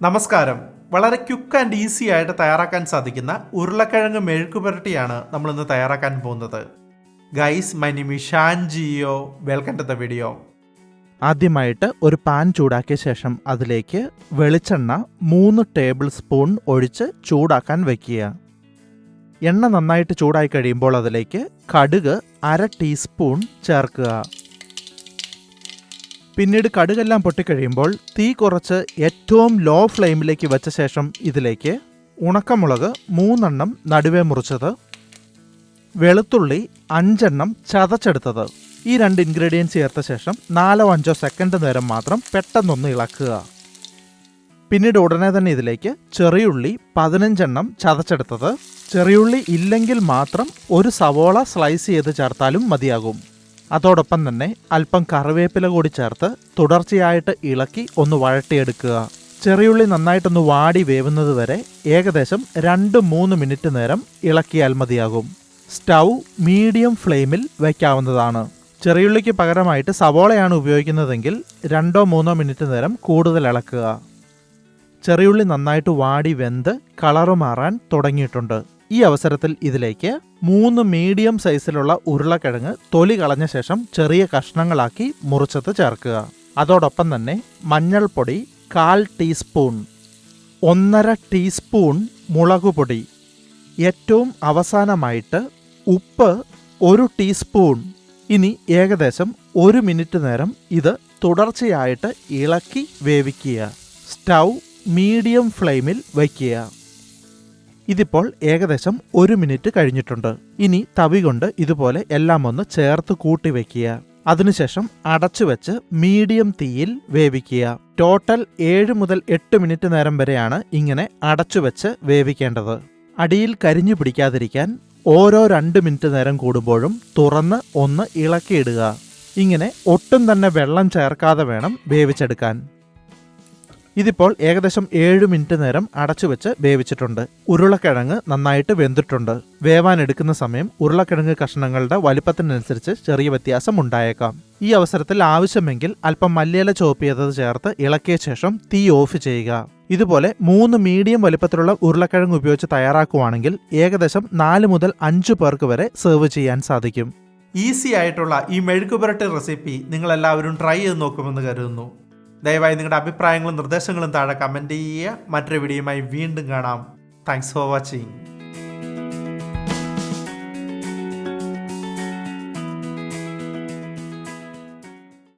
നമസ്കാരം. വളരെ quick and easy ആയിട്ട് തയ്യാറാക്കാൻ സാധിക്കുന്ന ഉരുളക്കിഴങ്ങ് മെഴുക്ക് പുരട്ടിയാണ് നമ്മൾ ഇന്ന് തയ്യാറാക്കാൻ പോകുന്നത്. Guys my Nimi Shan Jio welcome to the video ആദ്യമായിട്ട് ഒരു പാൻ ചൂടാക്കിയ ശേഷം അതിലേക്ക് വെളിച്ചെണ്ണ മൂന്ന് ടേബിൾ സ്പൂൺ ഒഴിച്ച് ചൂടാക്കാൻ വയ്ക്കുക എണ്ണ നന്നായിട്ട് ചൂടായി കഴിയുമ്പോൾ അതിലേക്ക് കടുക് അര ടീസ്പൂൺ ചേർക്കുക. പിന്നീട് കടുകെല്ലാം പൊട്ടിക്കഴിയുമ്പോൾ തീ കുറച്ച് ഏറ്റവും ലോ ഫ്ലെയിമിലേക്ക് വെച്ച ശേഷം ഇതിലേക്ക് ഉണക്കമുളക് മൂന്നെണ്ണം നടുവേ മുറിച്ചത് വെളുത്തുള്ളി അഞ്ചെണ്ണം ചതച്ചെടുത്തത്. ഈ രണ്ട് ഇൻഗ്രീഡിയൻസ് ചേർത്ത ശേഷം നാലോ അഞ്ചോ സെക്കൻഡ് നേരം മാത്രം പെട്ടെന്നൊന്ന് ഇളക്കുക. പിന്നീട് ഉടനെ തന്നെ ഇതിലേക്ക് ചെറിയുള്ളി പതിനഞ്ചെണ്ണം ചതച്ചെടുത്തത്. ചെറിയുള്ളി ഇല്ലെങ്കിൽ മാത്രം ഒരു സവോള സ്ലൈസ് ചെയ്ത് ചേർത്താലും മതിയാകും. അതോടൊപ്പം തന്നെ അല്പം കറിവേപ്പില കൂടി ചേർത്ത് തുടർച്ചയായിട്ട് ഇളക്കി ഒന്ന് വഴട്ടിയെടുക്കുക ചെറിയുള്ളി നന്നായിട്ടൊന്ന് വാടി വേവുന്നത് വരെ ഏകദേശം രണ്ട് മൂന്ന് മിനിറ്റ് നേരം ഇളക്കിയാൽ മതിയാകും. സ്റ്റൗ മീഡിയം ഫ്ലെയിമിൽ വയ്ക്കാവുന്നതാണ് ചെറിയുള്ളിക്ക് പകരമായിട്ട് സവോളയാണ് ഉപയോഗിക്കുന്നതെങ്കിൽ രണ്ടോ മൂന്നോ മിനിറ്റ് നേരം കൂടുതൽ ഇളക്കുക. ചെറിയുള്ളി നന്നായിട്ട് വാടി വെന്ത് കളറ് മാറാൻ തുടങ്ങിയിട്ടുണ്ട്. ഈ അവസരത്തിൽ ഇതിലേക്ക് മൂന്ന് മീഡിയം സൈസിലുള്ള ഉരുളക്കിഴങ്ങ് തൊലി കളഞ്ഞ ശേഷം ചെറിയ കഷ്ണങ്ങളാക്കി മുറിച്ചത് ചേർക്കുക. അതോടൊപ്പം തന്നെ മഞ്ഞൾപ്പൊടി കാൽ ടീസ്പൂൺ ഒന്നര ടീസ്പൂൺ മുളകുപൊടി ഏറ്റവും അവസാനമായിട്ട് ഉപ്പ് ഒരു ടീസ്പൂൺ ഇനി ഏകദേശം ഒരു മിനിറ്റ് നേരം ഇത് തുടർച്ചയായിട്ട് ഇളക്കി വേവിക്കുക. സ്റ്റൗ മീഡിയം ഫ്ലെയിമിൽ വയ്ക്കുക. ഇതിപ്പോൾ ഏകദേശം ഒരു മിനിറ്റ് കഴിഞ്ഞിട്ടുണ്ട്. ഇനി തവി കൊണ്ട് ഇതുപോലെ എല്ലാം ഒന്ന് ചേർത്ത് കൂട്ടി വയ്ക്കുക അതിനുശേഷം അടച്ചു വെച്ച് മീഡിയം തീയിൽ വേവിക്കുക. ടോട്ടൽ ഏഴ് മുതൽ എട്ട് മിനിറ്റ് നേരം വരെയാണ് ഇങ്ങനെ അടച്ചു വെച്ച് വേവിക്കേണ്ടത്. അടിയിൽ കരിഞ്ഞു പിടിക്കാതിരിക്കാൻ ഓരോ രണ്ട് മിനിറ്റ് നേരം കൂടുമ്പോഴും തുറന്ന് ഒന്ന് ഇളക്കിയിടുക. ഇങ്ങനെ ഒട്ടും തന്നെ വെള്ളം ചേർക്കാതെ വേണം വേവിച്ചെടുക്കാൻ. ഇതിപ്പോൾ ഏകദേശം ഏഴ് മിനിറ്റ് നേരം അടച്ചു വെച്ച് വേവിച്ചിട്ടുണ്ട്. ഉരുളക്കിഴങ്ങ് നന്നായിട്ട് വെന്തിട്ടുണ്ട്. വേവാൻ എടുക്കുന്ന സമയം ഉരുളക്കിഴങ്ങ് കഷ്ണങ്ങളുടെ വലിപ്പത്തിനനുസരിച്ച് ചെറിയ വ്യത്യാസം ഉണ്ടായേക്കാം. ഈ അവസരത്തിൽ ആവശ്യമെങ്കിൽ അല്പം മല്ലിയില ചോപ്പ് ചേർത്ത് ഇളക്കിയ ശേഷം തീ ഓഫ് ചെയ്യുക. ഇതുപോലെ മൂന്ന് മീഡിയം വലിപ്പത്തിലുള്ള ഉരുളക്കിഴങ്ങ് ഉപയോഗിച്ച് തയ്യാറാക്കുവാണെങ്കിൽ ഏകദേശം നാല് മുതൽ അഞ്ചു പേർക്ക് വരെ സെർവ് ചെയ്യാൻ സാധിക്കും. ഈസി ആയിട്ടുള്ള ഈ മെഴുക്കുപുരട്ടി റെസിപ്പി നിങ്ങളെല്ലാവരും ട്രൈ ചെയ്ത് നോക്കുമെന്ന് കരുതുന്നു. ദയവായി നിങ്ങളുടെ അഭിപ്രായങ്ങളും നിർദ്ദേശങ്ങളും താഴെ കമന്റ് ചെയ്യുക. മറ്റൊരു വീഡിയോയുമായി വീണ്ടും കാണാം. Thanks for watching